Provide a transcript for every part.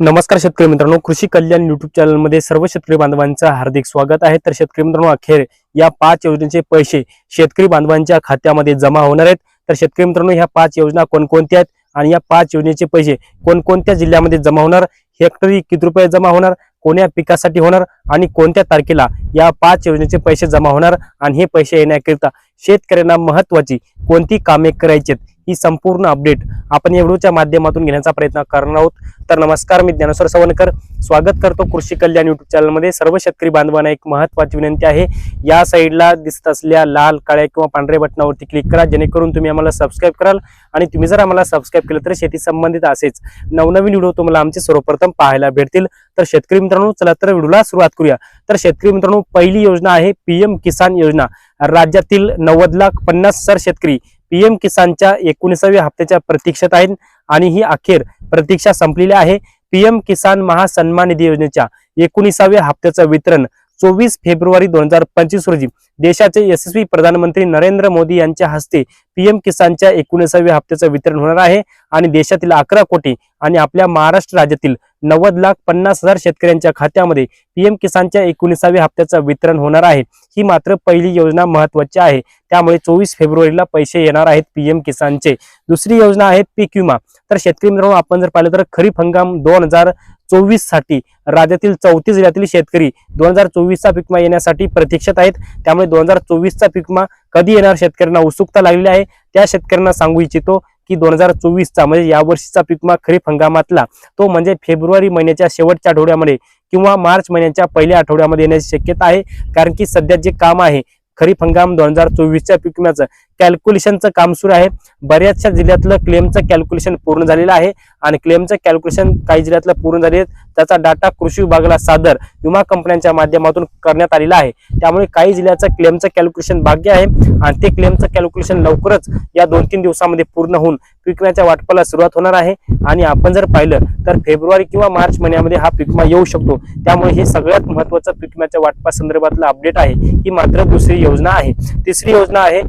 नमस्कार शेतकरी मित्रांनो कृषी कल्याण युट्यूब चॅनलमध्ये सर्व शेतकरी बांधवांचं हार्दिक स्वागत आहे. तर शेतकरी मित्रांनो अखेर या पाच योजनेचे पैसे शेतकरी बांधवांच्या खात्यामध्ये जमा होणार आहेत. तर शेतकरी मित्रांनो ह्या पाच योजना कोणकोणत्या आहेत आणि या पाच योजनेचे पैसे कोणकोणत्या जिल्ह्यामध्ये जमा होणार हेक्टरी किती रुपये जमा होणार कोण्या पिकासाठी होणार आणि कोणत्या तारखेला या पाच योजनेचे पैसे जमा होणार आणि हे पैसे येण्याकरिता शेतकऱ्यांना महत्वाची कोणती कामे करायची आहेत ही संपूर्ण अपडेट आपण या व्हिडिओच्या माध्यमातून घेण्याचा प्रयत्न करणार आहोत. तर नमस्कार मी ज्ञानेश्वर सवनकर. स्वागत करतो कृषी कल्याण युट्यूब चॅनलमध्ये सर्व शेतकरी बांधवांना एक महत्वाची विनंती आहे. या साईडला दिसत असलेल्या लाल काळ्या किंवा पांढऱ्या बटनावरती क्लिक करा जेणेकरून तुम्ही आम्हाला सबस्क्राईब कराल आणि तुम्ही जर आम्हाला सबस्क्राईब केलं तर शेती संबंधित असेच नवनवीन व्हिडिओ तुम्हाला आमचे सर्वप्रथम पाहायला भेटतील. तर शेतकरी मित्रांनो चला तर व्हिडिओला सुरुवात करूया. तर शेतकरी मित्रांनो पहिली योजना आहे पीएम किसान योजना. राज्यातील नव्वद लाख पन्नास हजार शेतकरी पीएम किसानच्या एकोणीसाव्या हप्त्याच्या प्रतीक्षेत आहेत आणि ही अखेर प्रतीक्षा संपलेली आहे. पीएम किसान महासन्मान निधी योजनेच्या एकोणीसाव्या हप्त्याचं वितरण चोवीस फेब्रुवारी दोन हजार पंचवीस रोजी देशाचे यशस्वी प्रधानमंत्री नरेंद्र मोदी यांच्या हस्ते पीएम किसानच्या एकोणीसाव्या हप्त्याचं वितरण होणार आहे आणि देशातील अकरा कोटी आणि आपल्या महाराष्ट्र राज्यातील नव्वद लाख पन्नास हजार शेतकऱ्यांच्या खात्यामध्ये पीएम किसानच्या एकोणीसाव्या हप्त्याचं वितरण होणार आहे. ही मात्र पहिली योजना महत्वाची आहे. त्यामुळे चोवीस फेब्रुवारीला पैसे येणार आहेत पीएम किसानचे. दुसरी योजना आहे पीक विमा. तर शेतकरी मित्रांनो आपण जर पाहिलं तर खरीप हंगाम दोन हजार चोवीससाठी राज्यातील चौतीस जिल्ह्यातील शेतकरी दोन हजार चोवीसचा पिकमा येण्यासाठी प्रतीक्षेत आहेत. त्यामुळे दोन हजार चोवीसचा पिकमा कधी येणार शेतकऱ्यांना उत्सुकता लागलेली आहे त्या शेतकऱ्यांना सांगू इच्छितो की दोन हजार चोवीसचा म्हणजे यावर्षीचा पिकमा खरीप हंगामातला तो म्हणजे फेब्रुवारी महिन्याच्या शेवटच्या आठवड्यामध्ये किंवा मार्च महिन्याच्या पहिल्या आठवड्यामध्ये येण्याची शक्यता आहे. कारण की सध्या जे काम आहे खरीप हंगाम दोन हजार चोवीसच्या पिकम्याचं कॅल्क्युलेशनचं काम सुरू आहे. बऱ्याचशा जिल्ह्यातलं क्लेमचं कॅल्क्युलेशन पूर्ण झालेलं आहे आणि क्लेमचं कॅल्क्युलेशन काही जिल्ह्यातलं पूर्ण झाले त्याचा डाटा कृषी विभागाला सादर विमा कंपन्यांच्या माध्यमातून करण्यात आलेला आहे. त्यामुळे काही जिल्ह्याचं क्लेमचं कॅल्क्युलेशन भाग्य आहे आणि ते क्लेमचं कॅल्क्युलेशन लवकरच या दोन तीन दिवसामध्ये पूर्ण होऊन पीक विम्याच्या वाटपाला सुरुवात होणार आहे. आणि आपण जर पाहिलं तर फेब्रुवारी किंवा मार्च महिन्यामध्ये हा पिकमा विमा येऊ शकतो. त्यामुळे हे सगळ्यात महत्वाचं पिकम्याच्या विम्याच्या वाटपा संदर्भातलं अपडेट आहे. ही मात्र दुसरी योजना आहे. तिसरी योजना आहे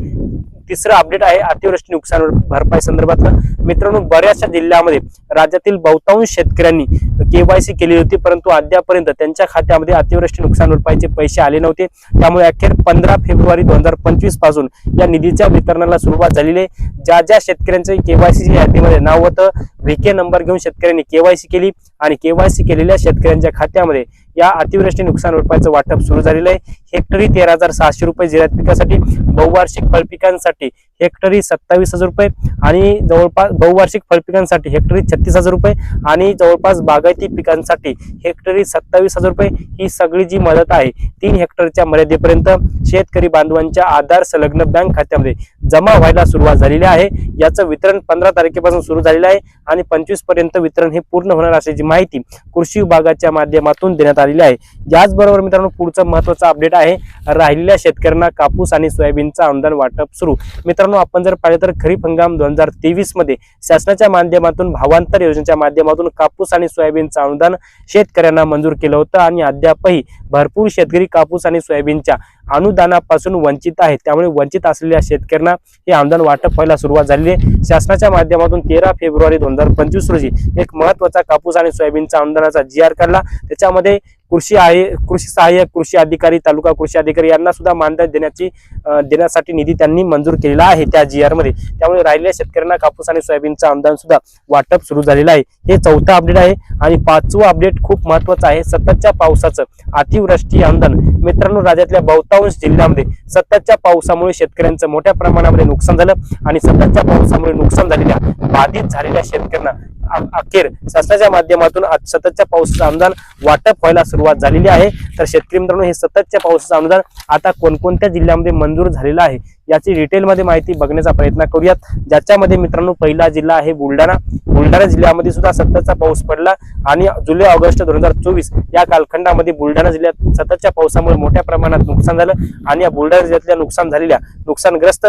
तिसरं अपडेट आहे अतिवृष्टी नुकसान भरपाई संदर्भातलं. मित्रांनो बऱ्याचशा जिल्ह्यामध्ये राज्यातील बहुतांश शेतकऱ्यांनी केवायसी केली होती परंतु अद्यापर्यंत त्यांच्या खात्यामध्ये अतिवृष्टी नुकसान भरपाईचे पैसे आले नव्हते. त्यामुळे अखेर पंधरा फेब्रुवारी दोन हजार पंचवीसपासून या निधीच्या वितरणाला सुरुवात झालेली आहे. ज्या ज्या शेतकऱ्यांचे केवायसी यादीमध्ये नाव होतं व्हीके नंबर घेऊन शेतकऱ्यांनी केवायसी केली आणि केवायसी केलेल्या शेतकऱ्यांच्या खात्यामध्ये या अतिवृष्टी नुकसान भरपाईचं वाटप सुरू झालेलं आहे. हेक्टरी तेरा हजार सहाशे रुपये जिरायत पिकासाठी बहुवार्षिक फळपिकांसाठी हेक्टरी सत्तावीस हजार रुपये आणि जवळपास बहुवार्षिक फळपिकांसाठी हेक्टरी छत्तीस हजार रुपये आणि जवळपास बागायती पिकांसाठी हेक्टरी सत्तावीस हजार रुपये ही सगळी जी मदत आहे तीन हेक्टरच्या मर्यादेपर्यंत शेतकरी बांधवांच्या आधार संलग्न बँक खात्यामध्ये जमा व्हायला सुरुवात झालेली आहे. याचं वितरण पंधरा तारखेपासून सुरू झालेलं आहे आणि पंचवीसपर्यंत वितरण हे पूर्ण होणार असल्याची माहिती कृषी विभागाच्या माध्यमातून देण्यात आलेली आहे. याचबरोबर मित्रांनो पुढचं महत्वाचं अपडेट आहे. राहिलेल्या शेतकऱ्यांना कापूस आणि सोयाबीनचं अनुदान वाटप सुरू. मित्रांनो आपण जर पाहिलं तर खरीप हंगाम दोन हजार तेवीसमध्ये शासनाच्या माध्यमातून भावांतर योजनेच्या माध्यमातून कापूस आणि सोयाबीनचं अनुदान शेतकऱ्यांना मंजूर केलं होतं आणि अद्यापही भरपूर शेतकरी कापूस आणि सोयाबीनच्या अनुदानापासून वंचित आहेत. त्यामुळे वंचित असलेल्या शेतकऱ्यांना हे अनुदान वाटप व्हायला सुरुवात झालेली आहे. शासनाच्या माध्यमातून तेरा फेब्रुवारी दोन हजार पंचवीस रोजी एक महत्त्वाचा कापूस आणि सोयाबीनचा अनुदानाचा जी आर काढला. त्याच्यामध्ये कृषी आहे कृषी सहाय्यक कृषी अधिकारी तालुका कृषी अधिकारी यांना सुद्धा मानधन देण्याची देण्यासाठी निधी त्यांनी मंजूर केलेला आहे त्या जी आरमध्ये. त्यामुळे राहिलेल्या शेतकऱ्यांना कापूस आणि सोयाबीनचं अनुदान सुद्धा वाटप सुरू झालेलं आहे. हे चौथं अपडेट आहे आणि पाचवं अपडेट खूप महत्वाचं आहे सततच्या पावसाचं अतिवृष्टी अनुदान मित्रांनो राज्यातल्या बहुतांश जिल्ह्यामध्ये सततच्या पावसामुळे शेतकऱ्यांचं मोठ्या प्रमाणामध्ये नुकसान झालं आणि सततच्या पावसामुळे नुकसान झालेल्या बाधित झालेल्या शेतकऱ्यांना अखेर शासनाच्या माध्यमातून आज सततच्या पावसाचं अनुदान वाटप व्हायला सुरुवात झालेली आहे. तर शेतकरी मित्रांनो हे सततच्या पावसाचं अनुदान आता कोणकोणत्या जिल्ह्यामध्ये मंजूर झालेलं आहे याची डिटेलमध्ये माहिती बघण्याचा प्रयत्न करूयात. ज्याच्यामध्ये मित्रांनो पहिला जिल्हा आहे बुलढाणा. बुलढाणा जिल्ह्यामध्ये सुद्धा सततचा पाऊस पडला आणि जुलै ऑगस्ट दोन हजार चोवीस या कालखंडामध्ये बुलढाणा जिल्ह्यात सततच्या पावसामुळे मोठ्या प्रमाणात नुकसान झालं आणि या बुलढाणा जिल्ह्यातल्या नुकसान झालेल्या नुकसानग्रस्त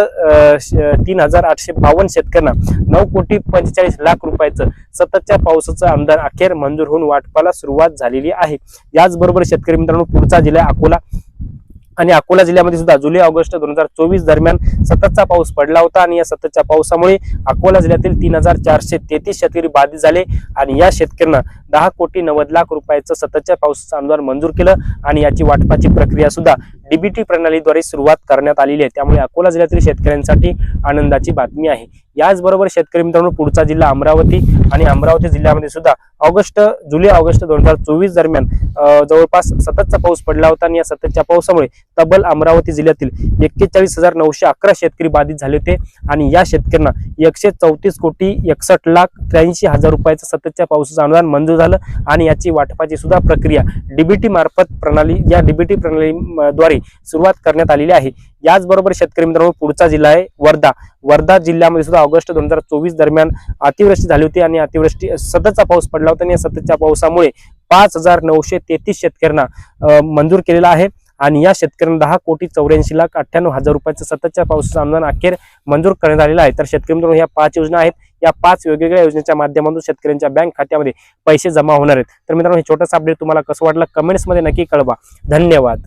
श- तीन हजार आठशे बावन्न शेतकऱ्यांना नऊ कोटी पंचेचाळीस लाख रुपयाचं सततच्या पावसाचं अंदाज अखेर मंजूर होऊन वाटपाला सुरुवात झालेली आहे. याचबरोबर शेतकरी मित्रांनो पुढचा जिल्हा अकोला. आणि अकोला जिल्ह्यामध्ये सुद्धा जुलै ऑगस्ट दोन हजार चोवीस दरम्यान सततचा पाऊस पडला होता आणि या सततच्या पावसामुळे अकोला जिल्ह्यातील तीन हजार चारशे तेहतीस शेतकरी बाधित झाले आणि या शेतकऱ्यांना दहा कोटी नव्वद लाख रुपयाचं सततच्या पावसाचं अनुदान मंजूर केलं आणि याची वाटपाची प्रक्रिया सुद्धा डीबीटी प्रणालीद्वारे सुरुवात करण्यात आलेली आहे. त्यामुळे अकोला जिल्ह्यातील शेतकऱ्यांसाठी आनंदाची बातमी आहे. याचबरोबर शेतकरी मित्रांनो पुढचा जिल्हा अमरावती आणि अमरावती जिल्ह्यामध्ये सुद्धा ऑगस्ट जुलै ऑगस्ट दोन हजार चोवीस दरम्यान जवळपास सततचा पाऊस पडला होता आणि या सततच्या पावसामुळे तब्बल अमरावती जिल्ह्यातील एक्केचाळीस हजार नऊशे अकरा शेतकरी बाधित झाले होते आणि या शेतकऱ्यांना एकशे चौतीस कोटी एकसष्ट लाख त्र्याऐंशी हजार रुपयाचं सततच्या पावसाचं अनुदान मंजूर झालं आणि याची वाटपाची सुद्धा प्रक्रिया डीबीटी मार्फत प्रणाली या डीबीटी प्रणालीद्वारे सुरुवात करण्यात आलेली आहे. याचबरोबर शेतकरी मित्रांनो पुढचा जिल्हा आहे वर्धा. वर्धा जिल्ह्यामध्ये सुद्धा ऑगस्ट दोन हजार चोवीस दरम्यान अतिवृष्टी झाली होती आणि अतिवृष्टी सततचा पाऊस पडला होता आणि या सततच्या पावसामुळे पाच हजार नऊशे तेहतीस शेतकऱ्यांना मंजूर केलेला आहे. आणि या शेतकऱ्यांना दहा कोटी चौऱ्याऐंशी लाख अठ्ठ्याण्णव हजार रुपयाचं सततच्या पावसाचं अनुदान अखेर मंजूर करण्यात आलेलं आहे. तर शेतकरी मित्रांनो या पाच योजना आहेत. या पाच वेगवेगळ्या योजनेच्या माध्यमातून शेतकऱ्यांच्या बँक खात्यामध्ये पैसे जमा होणार आहेत. तर मित्रांनो हे छोटंसं अपडेट तुम्हाला कसं वाटलं? कमेंट्समध्ये नक्की कळवा. धन्यवाद.